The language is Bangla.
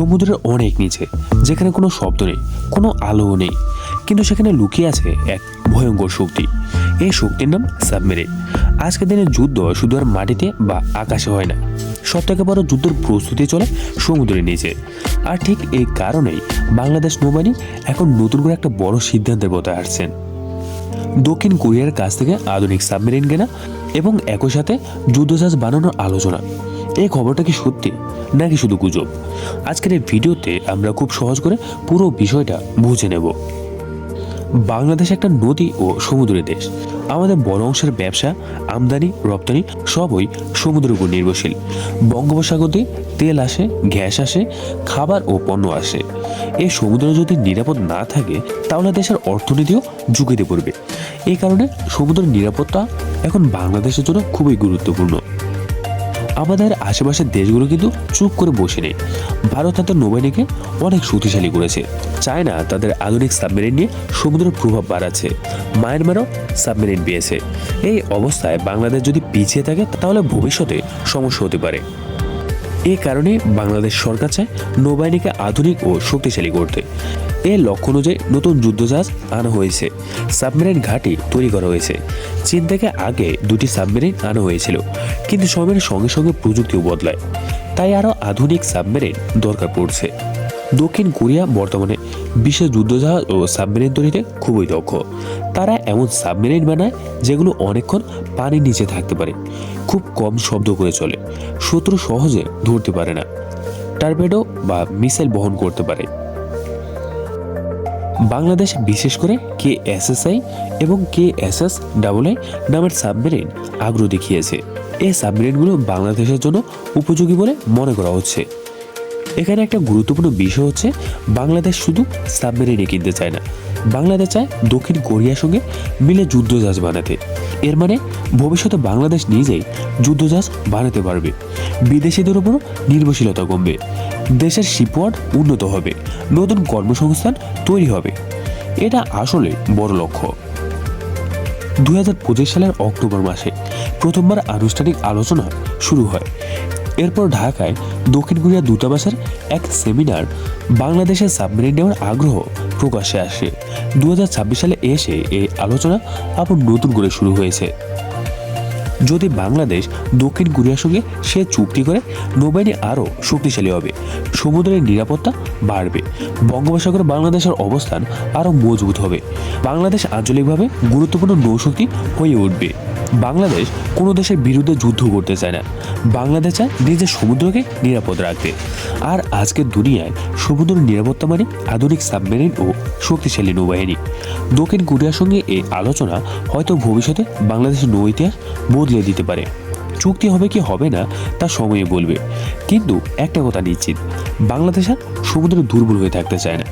সমুদ্রের অনেক নিচে, যেখানে কোনো শব্দ নেই, কোনো আলোও নেই। কিন্তু সেখানে লুকিয়ে আছে এক ভয়ঙ্কর শক্তি। এই শক্তির নাম সাবমেরিন। আজকের দিনে যুদ্ধ শুধু আর মাটিতে বা আকাশে হয় না সব থেকে বড় যুদ্ধের প্রস্তুতি চলে সমুদ্রের নিচে। আর ঠিক এই কারণেই বাংলাদেশ নৌবাহিনী এখন নতুন করে একটা বড় সিদ্ধান্তের পথে আসছেন দক্ষিণ কোরিয়ার কাছ থেকে আধুনিক সাবমেরিন কেনা এবং একই সাথে যুদ্ধজাহাজ বানানোর আলোচনা। এই খবরটা কি সত্যি, নাকি শুধু গুজব? আজকের এই ভিডিওতে আমরা খুব সহজ করে পুরো বিষয়টা বুঝে নেব। বাংলাদেশ একটা নদী ও সমুদ্রের দেশ। আমাদের বড় অংশের ব্যবসা, আমদানি, রপ্তানি সবই সমুদ্রের উপর নির্ভরশীল। বঙ্গোপসাগর দিয়ে তেল আসে, গ্যাস আসে, খাবার ও পণ্য আসে। এই সমুদ্র যদি নিরাপদ না থাকে, তাহলে দেশের অর্থনীতিও ঝুঁকিতে পড়বে। এই কারণে সমুদ্রের নিরাপত্তা এখন বাংলাদেশের জন্য খুবই গুরুত্বপূর্ণ। আমাদের আশেপাশের দেশগুলো কিন্তু চুপ করে বসে নেই। ভারত তাদের নৌবাহিনীকে অনেক শক্তিশালী করেছে। চায়না তাদের আধুনিক সাবমেরিন নিয়ে সমুদ্রের প্রভাব বাড়াচ্ছে। মায়ানমারও সাবমেরিন পেয়েছে। এই অবস্থায় বাংলাদেশ যদি পিছিয়ে থাকে, তাহলে ভবিষ্যতে সমস্যা হতে পারে। এই কারণে বাংলাদেশ সরকার চায় নৌবাহিনীকে আধুনিক ও শক্তিশালী করতে। এ লক্ষ্য অনুযায়ী নতুন যুদ্ধজাহাজ আনা হয়েছে। সাবমেরিন ঘাঁটি তৈরি করা হয়েছে। চীন থেকে আগে দুটি সাবমেরিন আনা হয়েছিল, কিন্তু সময়ের সঙ্গে সঙ্গে প্রযুক্তিও বদলায়। তাই আরও আধুনিক সাবমেরিন দরকার পড়ছে। দক্ষিণ কোরিয়া বর্তমানে বিশেষ যুদ্ধজাহাজ ও সাবমেরিন তৈরিতে খুবই দক্ষ। তারা এমন সাবমেরিন বানায় যেগুলো অনেকক্ষণ পানির নিচে থাকতে পারে। খুব কম শব্দ করে চলে, শত্রু সহজে ধরতে পারে না। টার্পেডো বা মিসাইল বহন করতে পারে। বাংলাদেশ বিশেষ করে কে এসএসআই এবং K S S double I নামের সাবমেরিন আগ্রহ দেখিয়েছে। এই সাবমেরিনগুলো বাংলাদেশের জন্য উপযোগী বলে মনে করা হচ্ছে। এখানে একটা গুরুত্বপূর্ণ বিষয় হচ্ছে, বাংলাদেশ শুধু সাবমেরিনই কিনতে চায় না। বাংলাদেশ চায় দক্ষিণ কোরিয়ার সঙ্গে মিলে যুদ্ধজাহাজ বানাতে। এর মানে ভবিষ্যতে বাংলাদেশ নিজেই যুদ্ধজাহাজ বানাতে পারবে। বিদেশিদের উপর নির্ভরশীলতা কমবে। দেশের শিপওয়ার্ড উন্নত হবে। নতুন কর্মসংস্থান তৈরি হবে। এটা আসলে বড় লক্ষ্য। দু হাজার পঁচিশ সালের অক্টোবর মাসে প্রথমবার আনুষ্ঠানিক আলোচনা শুরু হয়। এরপর ঢাকায় দক্ষিণ কোরিয়া দূতাবাসের এক সেমিনার বাংলাদেশের সাবমেরিন নেওয়ার আগ্রহ প্রকাশ্যে আসে। দু হাজার ছাব্বিশ সালে এসে এই আলোচনা আবার নতুন করে শুরু হয়েছে। যদি বাংলাদেশ দক্ষিণ কোরিয়ার সঙ্গে সে চুক্তি করে, নৌবাহিনী আরও শক্তিশালী হবে, সমুদ্রের নিরাপত্তা বাড়বে, বঙ্গোপসাগরে বাংলাদেশের অবস্থান আরও মজবুত হবে, বাংলাদেশ আঞ্চলিকভাবে গুরুত্বপূর্ণ নৌশক্তি হয়ে উঠবে। বাংলাদেশ কোনো দেশের বিরুদ্ধে যুদ্ধ করতে চায় না। বাংলাদেশ চায় নিজের সমুদ্রকে নিরাপদ রাখতে। আর আজকের দুনিয়ায় সমুদ্র নিরাপত্তা মানে আধুনিক সাবমেরিন ও শক্তিশালী নৌবাহিনী। দক্ষিণ কোরিয়ার সঙ্গে এই আলোচনা হয়তো ভবিষ্যতে বাংলাদেশের নৌ ইতিহাস বদলে দিতে পারে। চুক্তি হবে কি হবে না, তা সময়ে বলবে। কিন্তু একটা কথা নিশ্চিত, বাংলাদেশ আর সমুদ্রে দুর্বল হয়ে থাকতে চায় না।